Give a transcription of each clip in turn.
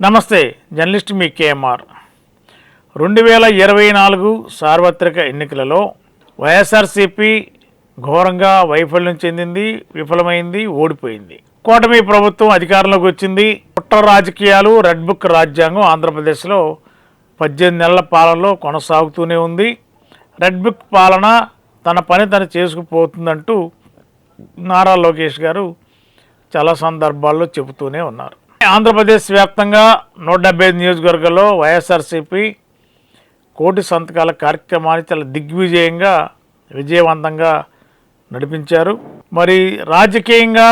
నమస్తే జర్నలిస్ట్ మీ కేఎంఆర్. రెండు వేల ఇరవై నాలుగు సార్వత్రిక ఎన్నికలలో వైఎస్ఆర్సీపీ ఘోరంగా వైఫల్యం చెందింది విఫలమైంది ఓడిపోయింది. కూటమి ప్రభుత్వం అధికారంలోకి వచ్చింది. కుట్ర రాజకీయాలు రెడ్ బుక్ రాజ్యాంగం ఆంధ్రప్రదేశ్లో పద్దెనిమిది నెలల పాలనలో కొనసాగుతూనే ఉంది. రెడ్ బుక్ పాలన తన పని తను చేసుకుపోతుందంటూ నారా లోకేష్ గారు చాలా సందర్భాల్లో చెబుతూనే ఉన్నారు. ఆంధ్రప్రదేశ్ వ్యాప్తంగా నూట డెబ్బై ఐదు నియోజకవర్గాల్లో వైఎస్ఆర్సీపీ కోటి సంతకాల కార్యక్రమాన్ని చాలా దిగ్విజయంగా విజయవంతంగా నడిపించారు. మరి రాజకీయంగా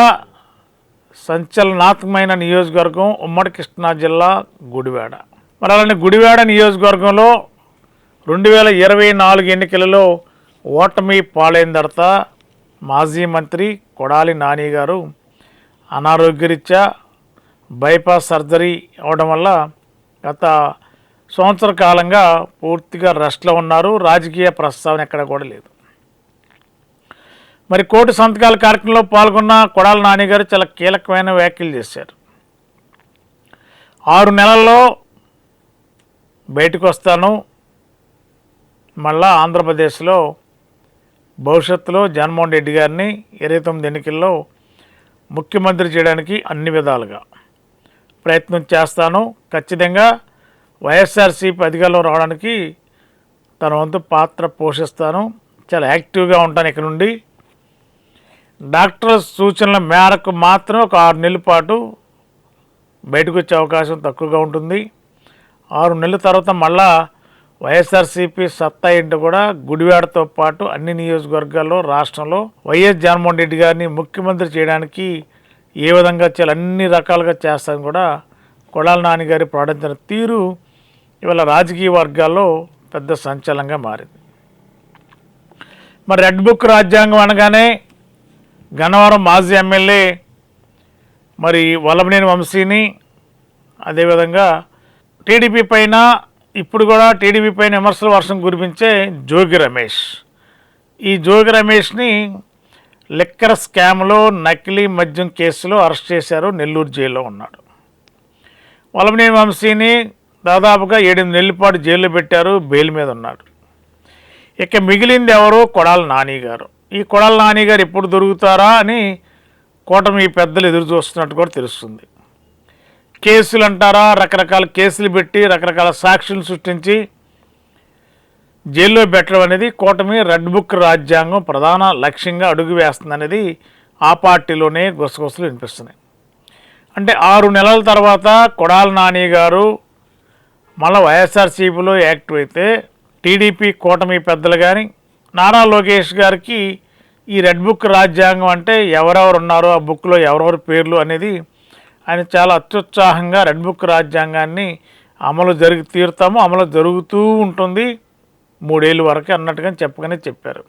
సంచలనాత్మకమైన నియోజకవర్గం ఉమ్మడి కృష్ణా జిల్లా గుడివాడ. మరి అలానే గుడివాడ నియోజకవర్గంలో రెండు వేల ఇరవై నాలుగు ఎన్నికలలో ఓటమి పాలైన తర్వాత మాజీ మంత్రి కొడాలి నాని గారు అనారోగ్యరీత్యా బైపాస్ సర్జరీ అవడం వల్ల గత సంవత్సర కాలంగా పూర్తిగా రెస్ట్లో ఉన్నారు. రాజకీయ ప్రస్తావన ఎక్కడ కూడా లేదు. మరి కోటి సంతకాల కార్యక్రమంలో పాల్గొన్న కొడాల నాని గారు చాలా కీలకమైన వ్యాఖ్యలు చేశారు. ఆరు నెలల్లో బయటకు వస్తాను. మళ్ళా ఆంధ్రప్రదేశ్లో భవిష్యత్తులో జగన్మోహన్ రెడ్డి గారిని ఇరవై తొమ్మిది ఎన్నికల్లో ముఖ్యమంత్రి చేయడానికి అన్ని విధాలుగా ప్రయత్నం చేస్తాను. ఖచ్చితంగా వైఎస్ఆర్సీపీ అధికారంలో రావడానికి తన వంతు పాత్ర పోషిస్తాను. చాలా యాక్టివ్గా ఉంటాను ఇక్కడ నుండి. డాక్టర్ సూచనల మేరకు మాత్రం ఒక ఆరు నెలల పాటు బయటకు వచ్చే అవకాశం తక్కువగా ఉంటుంది. ఆరు నెలల తర్వాత మళ్ళా వైఎస్ఆర్సీపీ సత్తా ఏంటో కూడా గుడివాడతో పాటు అన్ని నియోజకవర్గాల్లో రాష్ట్రంలో వైఎస్ జగన్మోహన్ రెడ్డి గారిని ముఖ్యమంత్రి చేయడానికి ఏ విధంగా చేయాలి అన్ని రకాలుగా చేస్తాను కూడా కొడాల నాని గారి ప్రకటించిన తీరు ఇవాళ రాజకీయ వర్గాల్లో పెద్ద సంచలనంగా మారింది. మరి రెడ్ బుక్ రాజ్యాంగం అనగానే గన్నవరం మాజీ ఎమ్మెల్యే మరి వల్లభనేని వంశీని అదేవిధంగా టీడీపీ పైన ఇప్పుడు కూడా టీడీపీ పైన విమర్శల వర్షం కురిపించే జోగి రమేష్. ఈ జోగి రమేష్ని లిక్కర్ స్కామ్లో నకిలీ మద్యం కేసులో అరెస్ట్ చేశారు. నెల్లూరు జైల్లో ఉన్నాడు. వలమనే వంశీని దాదాపుగా ఏడెనిమిది నెలల పాటు జైల్లో పెట్టారు. బెయిల్ మీద ఉన్నాడు. ఇక మిగిలింది ఎవరు? కొడాల నాని గారు. ఈ కొడాల నాని గారు ఎప్పుడు దొరుకుతారా అని కూటమి పెద్దలు ఎదురు చూస్తున్నట్టు కూడా తెలుస్తుంది. కేసులు అంటారా? రకరకాల కేసులు పెట్టి రకరకాల సాక్షులు సృష్టించి జైల్లో పెట్టడం అనేది కూటమి రెడ్ బుక్ రాజ్యాంగం ప్రధాన లక్ష్యంగా అడుగు వేస్తుంది అనేది ఆ పార్టీలోనే గుసగుసలు వినిపిస్తున్నాయి. అంటే ఆరు నెలల తర్వాత కొడాల నాని గారు మళ్ళీ వైఎస్ఆర్సీపీలో యాక్టివ్ అయితే టీడీపీ కూటమి పెద్దలు కానీ నారా లోకేష్ గారికి ఈ రెడ్ బుక్ రాజ్యాంగం అంటే ఎవరెవరు ఉన్నారో ఆ బుక్లో ఎవరెవరు పేర్లు అనేది ఆయన చాలా అత్యుత్సాహంగా రెడ్ బుక్ రాజ్యాంగాన్ని అమలు జరిగి తీరుతాము అమలు జరుగుతూ ఉంటుంది. మూడేళ్ళు వరకు అన్నట్టుగా చెప్పగానే చెప్పారు.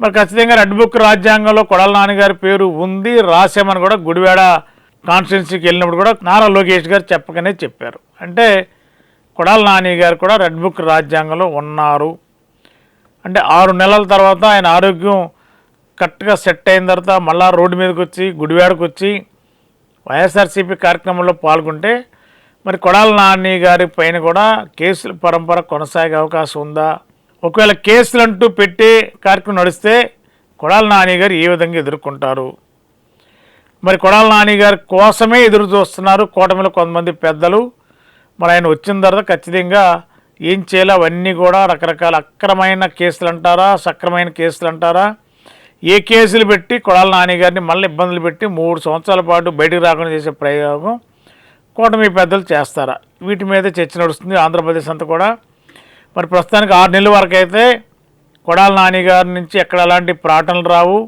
మరి ఖచ్చితంగా రెడ్ బుక్ రాజ్యాంగంలో కొడాల నాన్నగారి పేరు ఉంది రాసామని కూడా గుడివాడ కాన్స్టిట్యున్సీకి వెళ్ళినప్పుడు కూడా నారా లోకేష్ గారు చెప్పకనే చెప్పారు. అంటే కొడాల నాని గారు కూడా రెడ్ బుక్ రాజ్యాంగంలో ఉన్నారు. అంటే ఆరు నెలల తర్వాత ఆయన ఆరోగ్యం కరెక్ట్గా సెట్ అయిన తర్వాత మళ్ళా రోడ్డు మీదకి వచ్చి గుడివాడకు వచ్చి వైఎస్ఆర్సీపీ కార్యక్రమంలో పాల్గొంటే మరి కొడాల నాని గారి పైన కూడా కేసుల పరంపర కొనసాగే అవకాశం ఉందా? ఒకవేళ కేసులు అంటూ పెట్టే కార్యక్రమం నడిస్తే కొడాల నాని గారు ఏ విధంగా ఎదుర్కొంటారు? మరి కొడాల నాని గారి కోసమే ఎదురు చూస్తున్నారు కూటమిలో కొంతమంది పెద్దలు. మరి ఆయన వచ్చిన తర్వాత ఖచ్చితంగా ఏం చేయాలో అవన్నీ కూడా రకరకాల అక్రమైన కేసులు అంటారా సక్రమైన కేసులు అంటారా ఏ కేసులు పెట్టి కొడాల నాని గారిని మళ్ళీ ఇబ్బందులు పెట్టి మూడు సంవత్సరాల పాటు బయటకు రాకుండా చేసే ప్రయోగం కూటమి పెద్దలు చేస్తారా? వీటి మీద చర్చ నడుస్తుంది. ఆంధ్రప్రదేశ్ అంతా కూడా. మరి ప్రస్తుతానికి ఆరు నెలల వరకు అయితే కొడాల నాని గారి నుంచి ఎక్కడ అలాంటి ప్రాటనలు రావు.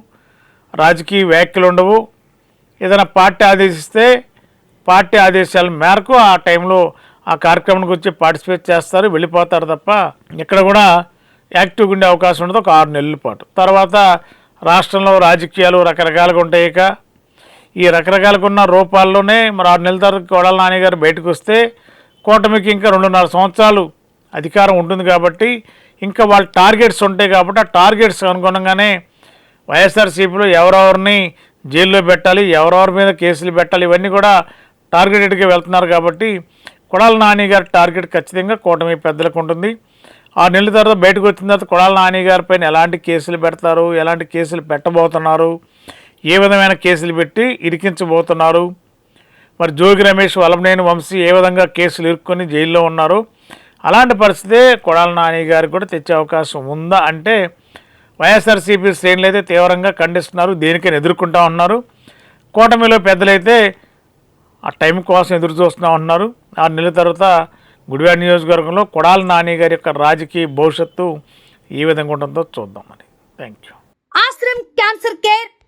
రాజకీయ వ్యాఖ్యలు ఉండవు. ఏదైనా పార్టీ ఆదేశిస్తే పార్టీ ఆదేశాల మేరకు ఆ టైంలో ఆ కార్యక్రమానికి వచ్చి పార్టిసిపేట్ చేస్తారు. వెళ్ళిపోతారు తప్ప ఇక్కడ కూడా యాక్టివ్గా ఉండే అవకాశం ఉండదు. ఒక ఆరు నెలల పాటు. తర్వాత రాష్ట్రంలో రాజకీయాలు రకరకాలుగా ఉంటాయి ఇక. ఈ రకరకాలకున్న రూపాల్లోనే మరి ఆరు నెలల తర్వాత కోడల నాన్నగారు బయటకు వస్తే కూటమికి ఇంకా రెండున్నర సంవత్సరాలు అధికారం ఉంటుంది కాబట్టి ఇంకా వాళ్ళ టార్గెట్స్ ఉంటాయి కాబట్టి ఆ టార్గెట్స్ అనుగుణంగానే వైఎస్ఆర్సీపీలో ఎవరెవరిని జైల్లో పెట్టాలి ఎవరెవరి మీద కేసులు పెట్టాలి ఇవన్నీ కూడా టార్గెటెడ్గా వెళ్తున్నారు కాబట్టి కొడాల నాని గారి టార్గెట్ ఖచ్చితంగా కూటమి పెద్దలకు ఉంటుంది. ఆ నెలల తర్వాత బయటకు వచ్చిన తర్వాత కొడాల నాని గారి పైన ఎలాంటి కేసులు పెడతారు ఎలాంటి కేసులు పెట్టబోతున్నారు ఏ విధమైన కేసులు పెట్టి ఇరికించబోతున్నారు? మరి జోగి రమేష్ వల్లభనేని వంశీ ఏ విధంగా కేసులు ఇరుక్కొని జైల్లో ఉన్నారు? అలాంటి పరిస్థితే కొడాల నాని గారికి కూడా తెచ్చే అవకాశం ఉందా? అంటే వైఎస్ఆర్సీపీ శ్రేణులు అయితే తీవ్రంగా ఖండిస్తున్నారు దేనికైనా ఎదుర్కొంటా ఉన్నారు. కూటమిలో పెద్దలైతే ఆ టైం కోసం ఎదురు చూస్తూ ఉంటున్నారు ఆ నెలల తర్వాత గుడివాడ నియోజకవర్గంలో కొడాల నాని గారి యొక్క రాజకీయ భవిష్యత్తు ఏ విధంగా ఉంటుందో చూద్దాం మరి. Thank you Ashram cancer care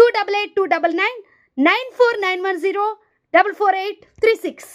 two double eight two double nine nine four nine one zero double four eight three six